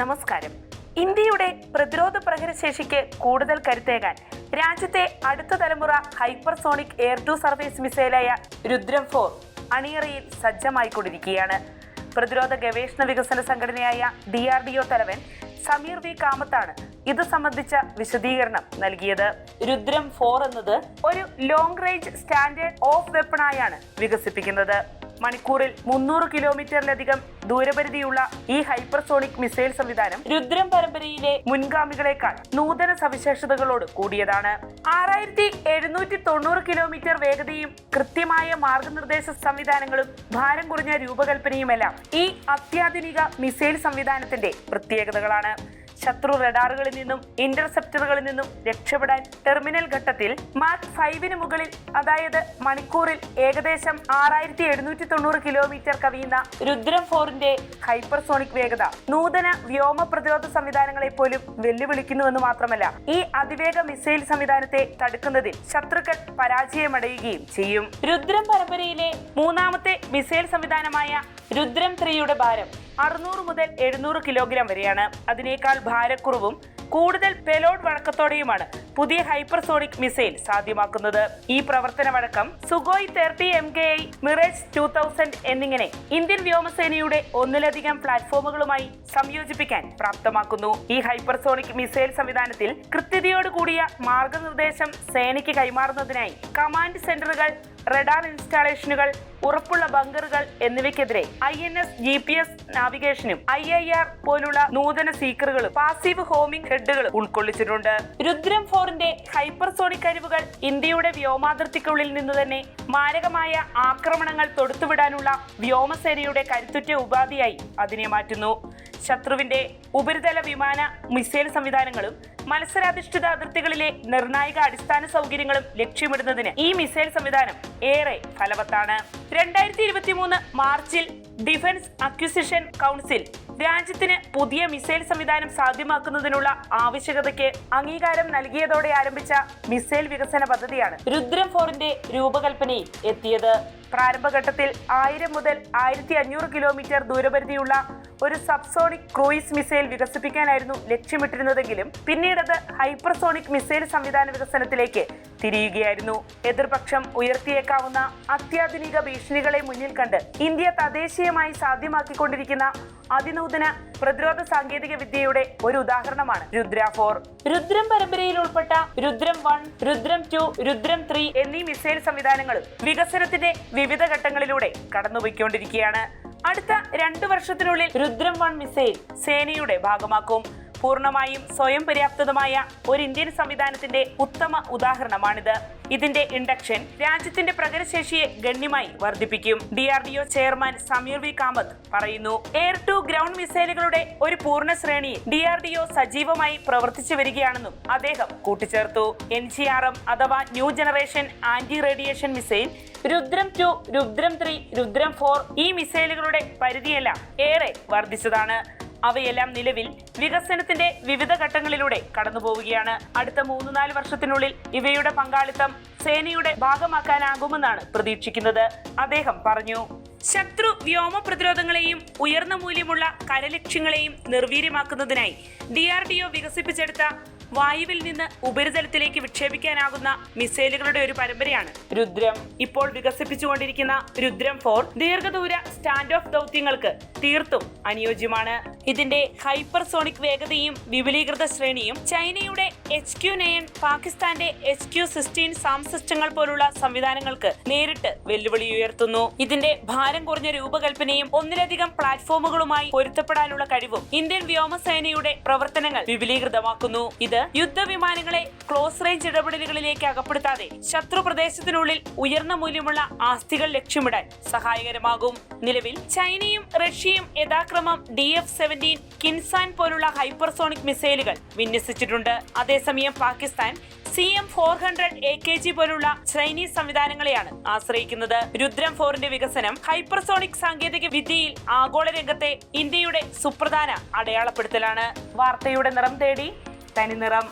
നമസ്കാരം. ഇന്ത്യയുടെ പ്രതിരോധ പ്രഹരശേഷിക്ക് കൂടുതൽ കരുത്തേകാൻ രാജ്യത്തെ അടുത്ത തലമുറ ഹൈപ്പർസോണിക് എയർ ടു സർവീസ് മിസൈലായ രുദ്രം ഫോർ അണിയറയിൽ സജ്ജമായിക്കൊണ്ടിരിക്കുകയാണ്. പ്രതിരോധ ഗവേഷണ വികസന സംഘടനയായ ഡി ആർ ഡി ഒ തലവൻ സമീർ വി കാമത്താണ് ഇത് സംബന്ധിച്ച വിശദീകരണം നൽകിയത്. രുദ്രം ഫോർ എന്നത് ഒരു ലോങ് റേഞ്ച് സ്റ്റാൻഡേർഡ് ഓഫ് വെപ്പണായാണ് വികസിപ്പിക്കുന്നത്. മണിക്കൂറിൽ മുന്നൂറ് കിലോമീറ്ററിലധികം ദൂരപരിധിയുള്ള ഈ ഹൈപ്പർസോണിക് മിസൈൽ സംവിധാനം രുദ്രം പരമ്പരയിലെ മുൻഗാമികളെക്കാൾ നൂതന സവിശേഷതകളോട് കൂടിയതാണ്. ആറായിരത്തി എഴുന്നൂറ്റി തൊണ്ണൂറ് കിലോമീറ്റർ വേഗതയും കൃത്യമായ മാർഗനിർദ്ദേശ സംവിധാനങ്ങളും ഭാരം കുറഞ്ഞ രൂപകൽപ്പനയുമെല്ലാം ഈ അത്യാധുനിക മിസൈൽ സംവിധാനത്തിന്റെ പ്രത്യേകതകളാണ്. ശത്രു റഡാറുകളിൽ നിന്നും ഇന്റർസെപ്റ്ററുകളിൽ നിന്നും രക്ഷപ്പെടാൻ ടെർമിനൽ ഘട്ടത്തിൽ മാർക്ക് ഫൈവിന് മുകളിൽ അതായത് മണിക്കൂറിൽ ഏകദേശം ആറായിരത്തി എഴുന്നൂറ്റി തൊണ്ണൂറ് കിലോമീറ്റർ കവിയുന്ന രുദ്രം ഫോറിന്റെ ഹൈപ്പർസോണിക് വേഗത നൂതന വ്യോമ പ്രതിരോധ സംവിധാനങ്ങളെ പോലും വെല്ലുവിളിക്കുന്നുവെന്ന് മാത്രമല്ല ഈ അതിവേഗ മിസൈൽ സംവിധാനത്തെ തടുക്കുന്നതിൽ ശത്രുക്കൾ പരാജയമടയുകയും ചെയ്യും. രുദ്രം പരമ്പരയിലെ മൂന്നാമത്തെ മിസൈൽ സംവിധാനമായ രുദ്രം ത്രീയുടെ ഭാരം അറുന്നൂറ് മുതൽ എഴുന്നൂറ് കിലോഗ്രാം വരെയാണ്. അതിനേക്കാൾ ഭാരക്കുറവും കൂടുതൽ പെലോഡ് വഴക്കത്തോടെയുമാണ് പുതിയ ഹൈപ്പർസോണിക് മിസൈൽ സാധ്യമാക്കുന്നത്. ഈ പ്രവർത്തന വഴക്കം Sukhoi thirty M K I Mirage two thousand എന്നിങ്ങനെ ഇന്ത്യൻ വ്യോമസേനയുടെ ഒന്നിലധികം പ്ലാറ്റ്ഫോമുകളുമായി സംയോജിപ്പിക്കാൻ പ്രാപ്തമാക്കുന്നു. ഈ ഹൈപ്പർസോണിക് മിസൈൽ സംവിധാനത്തിൽ കൃത്യതയോടുകൂടിയ മാർഗനിർദ്ദേശം സേനയ്ക്ക് കൈമാറുന്നതിനായി കമാൻഡ് സെന്ററുകൾ റഡാർ ഇൻസ്റ്റാളേഷനുകൾ ഉറപ്പുള്ള ബങ്കറുകൾ എന്നിവയ്ക്കെതിരെ I N S G P S നാവിഗേഷനും I I R പോലുള്ള നൂതന സീക്കറുകളും പാസീവ് ഹോമിംഗ് ഹെഡുകളും ഉൾക്കൊള്ളിച്ചിട്ടുണ്ട്. രുദ്രം ഫോറിന്റെ ഹൈപ്പർസോണിക് കഴിവുകൾ ഇന്ത്യയുടെ വ്യോമാതിർത്തിക്കുള്ളിൽ നിന്ന് തന്നെ മാരകമായ ആക്രമണങ്ങൾ തൊടുത്തുവിടാനുള്ള വ്യോമസേനയുടെ കരുത്തുറ്റ ഉപാധിയായി അതിനെ മാറ്റുന്നു. ശത്രുവിന്റെ ഉപരിതല വിമാന മിസൈൽ സംവിധാനങ്ങളും മത്സരാധിഷ്ഠിത അതിർത്തികളിലെ നിർണായക അടിസ്ഥാന സൗകര്യങ്ങളും ലക്ഷ്യമിടുന്നതിന് ഈ മിസൈൽ സംവിധാനം ഏറെ ഫലവത്താണ്. രണ്ടായിരത്തി ഇരുപത്തി മൂന്ന് മാർച്ചിൽ ഡിഫൻസ് അക്വിസിഷൻ കൗൺസിൽ രാജ്യത്തിന് പുതിയ മിസൈൽ സംവിധാനം സാധ്യമാക്കുന്നതിനുള്ള ആവശ്യകതയ്ക്ക് അംഗീകാരം നൽകിയതോടെ ആരംഭിച്ച മിസൈൽ വികസന പദ്ധതിയാണ് രുദ്രം ഫോറിന്റെ രൂപകൽപ്പനയിൽ എത്തിയത്. പ്രാരംഭഘട്ടത്തിൽ ആയിരം മുതൽ ആയിരത്തി അഞ്ഞൂറ് കിലോമീറ്റർ ദൂരപരിധിയുള്ള ഒരു സബ്സോണിക് ക്രൂയിസ് മിസൈൽ വികസിപ്പിക്കാനായിരുന്നു ലക്ഷ്യമിട്ടിരുന്നതെങ്കിലും പിന്നീടത് ഹൈപ്പർസോണിക് മിസൈൽ സംവിധാന വികസനത്തിലേക്ക് തിരിയുകയായിരുന്നു. എതിർപക്ഷം ഉയർത്തിയേക്കാവുന്ന അത്യാധുനിക ഭീഷണികളെ മുന്നിൽ കണ്ട് ഇന്ത്യ തദ്ദേശീയമായി സാധ്യമാക്കിക്കൊണ്ടിരിക്കുന്ന അതിനൂതന പ്രതിരോധ സാങ്കേതിക വിദ്യയുടെ ഒരു ഉദാഹരണമാണ് രുദ്ര ഫോർ. രുദ്രം പരമ്പരയിൽ ഉൾപ്പെട്ട Rudram one Rudram two Rudram three എന്നീ മിസൈൽ സംവിധാനങ്ങൾ വികസനത്തിന്റെ വിവിധ ഘട്ടങ്ങളിലൂടെ കടന്നുപോയിക്കൊണ്ടിരിക്കുകയാണ്. അടുത്ത രണ്ടു വർഷത്തിനുള്ളിൽ രുദ്രം വൺ മിസൈൽ സേനയുടെ ഭാഗമാക്കും. പൂർണമായും സ്വയം പര്യാപ്തമായ ഒരു ഇന്ത്യൻ സംവിധാനത്തിന്റെ ഉത്തമ ഉദാഹരണമാണിത്. ഇതിന്റെ ഇൻഡക്ഷൻ രാജ്യത്തിന്റെ പ്രകടശേഷിയെ ഗണ്യമായി വർദ്ധിപ്പിക്കും. D R D O chairman Samir V Kamat പറയുന്നു എയർ ടു ഗ്രൗണ്ട് മിസൈലുകളുടെ ഒരു പൂർണ ശ്രേണിയിൽ ഡി ആർ ഡി ഒ സജീവമായി പ്രവർത്തിച്ചു വരികയാണെന്നും അദ്ദേഹം കൂട്ടിച്ചേർത്തു. എൻ ജി ആർ എം അഥവാ new generation anti radiation missile Rudram two Rudram three Rudram four ഈ മിസൈലുകളുടെ പരിധിയെല്ലാം ഏറെ വർദ്ധിച്ചതാണ്. അവയെല്ലാം നിലവിൽ വികസനത്തിന്റെ വിവിധ ഘട്ടങ്ങളിലൂടെ കടന്നുപോവുകയാണ്. അടുത്ത മൂന്ന് നാല് വർഷത്തിനുള്ളിൽ ഇവയുടെ പങ്കാളിത്തം സേനയുടെ ഭാഗമാക്കാനാകുമെന്നാണ് പ്രതീക്ഷിക്കുന്നത്. അദ്ദേഹം പറഞ്ഞു. ശത്രു വ്യോമ പ്രതിരോധങ്ങളെയും ഉയർന്ന മൂല്യമുള്ള കരലക്ഷ്യങ്ങളെയും നിർവീര്യമാക്കുന്നതിനായി ഡി ആർ ഡി ഒ വികസിപ്പിച്ചെടുത്ത വായുവിൽ നിന്ന് ഉപരിതലത്തിലേക്ക് വിക്ഷേപിക്കാനാകുന്ന മിസൈലുകളുടെ ഒരു പരമ്പരയാണ്. രുദ്രം. ഇപ്പോൾ വികസിപ്പിച്ചുകൊണ്ടിരിക്കുന്ന രുദ്രം ഫോർ ദീർഘദൂര സ്റ്റാൻഡ് ഓഫ് ദൗത്യങ്ങൾക്ക് തീർത്തും അനുയോജ്യമാണ്. ഇതിന്റെ ഹൈപ്പർസോണിക് വേഗതയും വിപുലീകൃത ശ്രേണിയും ചൈനയുടെ എച്ച് ക്യു നയൻ പാകിസ്ഥാന്റെ എച്ച് ക്യു സിക്സ്റ്റീൻ സാം സിസ്റ്റങ്ങൾ പോലുള്ള സംവിധാനങ്ങൾക്ക് നേരിട്ട് വെല്ലുവിളി ഉയർത്തുന്നു. ഇതിന്റെ ഭാരം കുറഞ്ഞ രൂപകൽപ്പനയും ഒന്നിലധികം പ്ലാറ്റ്ഫോമുകളുമായി പൊരുത്തപ്പെടാനുള്ള കഴിവും ഇന്ത്യൻ വ്യോമസേനയുടെ പ്രവർത്തനങ്ങൾ വിപുലീകൃതമാക്കുന്നു. ഇത് യുദ്ധവിമാനങ്ങളെ ക്ലോസ് റേഞ്ച് ഇടപെടലുകളിലേക്ക് അകപ്പെടുത്താതെ ശത്രു പ്രദേശത്തിനുള്ളിൽ ഉയർന്ന മൂല്യമുള്ള ആസ്തികൾ ലക്ഷ്യമിടാൻ സഹായകരമാകും. നിലവിൽ ചൈനയും റഷ്യയും യഥാക്രമം ഡി എഫ് സെവന്റീൻ കിൻസാൻ പോലുള്ള ഹൈപ്പർസോണിക് മിസൈലുകൾ വിന്യസിച്ചിട്ടുണ്ട്. അതേസമയം Pakistan C M four hundred A K G പോലുള്ള ചൈനീസ് സംവിധാനങ്ങളെയാണ് ആശ്രയിക്കുന്നത്. രുദ്രം ഫോറിന്റെ വികസനം ഹൈപ്പർസോണിക് സാങ്കേതിക വിദ്യയിൽ ആഗോള രംഗത്തെ ഇന്ത്യയുടെ സുപ്രധാന അടയാളപ്പെടുത്തലാണ്. വാർത്തയുടെ നിറം തേടി തനി നിറം